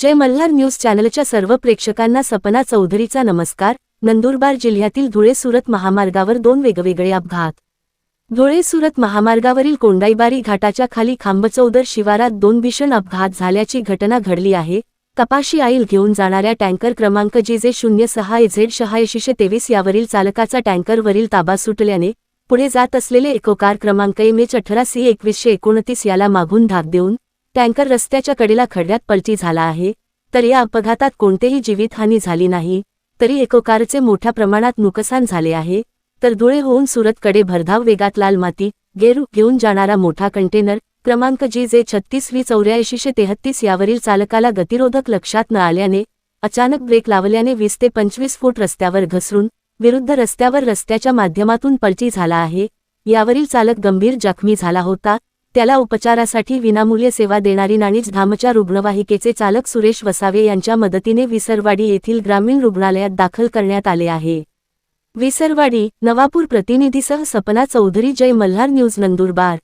जय Malhar news चॅनलच्या सर्व प्रेक्षकांना सपना चौधरीचा नमस्कार. नंदुरबार जिल्ह्यातील धुळे सुरत महामार्गावर दोन वेगवेगळे अपघात. धुळे सुरत महामार्गावरील कोंडाईबारी घाटाच्या खाली खांबचौदर शिवारात दोन भीषण अपघात झाल्याची घटना घडली आहे. कपाशी आईल घेऊन जाणाऱ्या टँकर क्रमांक जी जे शून्य सहा झेड शहाऐंशीशे तेवीस यावरील चालकाचा टँकरवरील ताबा सुटल्याने पुढे जात असलेले एकोकार क्रमांक एम एच अठरा सी एकवीसशे एकोणतीस याला मागून धाक देऊन टँकर रस्त्याच्या कडेला खड्ड्यात पलटी झाला आहे तर या अपघातात कोणतेही जीवितहानी झाली नाही तरी एकोकारचे मोठ्या प्रमाणात नुकसान झाले आहे तर धुळे होऊन सुरतकडे भरधाव वेगात लाल माती गेरू घेऊन जाणारा मोठा कंटेनर क्रमांक जी जे छत्तीस वी चौऱ्याऐंशीशे तेहत्तीस यावरील चालकाला गतिरोधक लक्षात न आल्याने अचानक ब्रेक लावल्याने वीस ते पंचवीस फूट रस्त्यावर घसरून विरुद्ध रस्त्यावर रस्त्याच्या माध्यमातून पलटी झाला आहे यावरील चालक गंभीर जखमी झाला होता त्याला उपचारासाठी विनामूल्य सेवा देणारी नाणीच धामच्या रुग्णवाहिकेचे चालक सुरेश वसावे यांच्या मदतीने विसरवाडी येथील ग्रामीण रुग्णालयात दाखल करण्यात आले आहे. विसरवाडी नवापूर प्रतिनिधीसह सपना चौधरी जय मल्हार न्यूज नंदुरबार.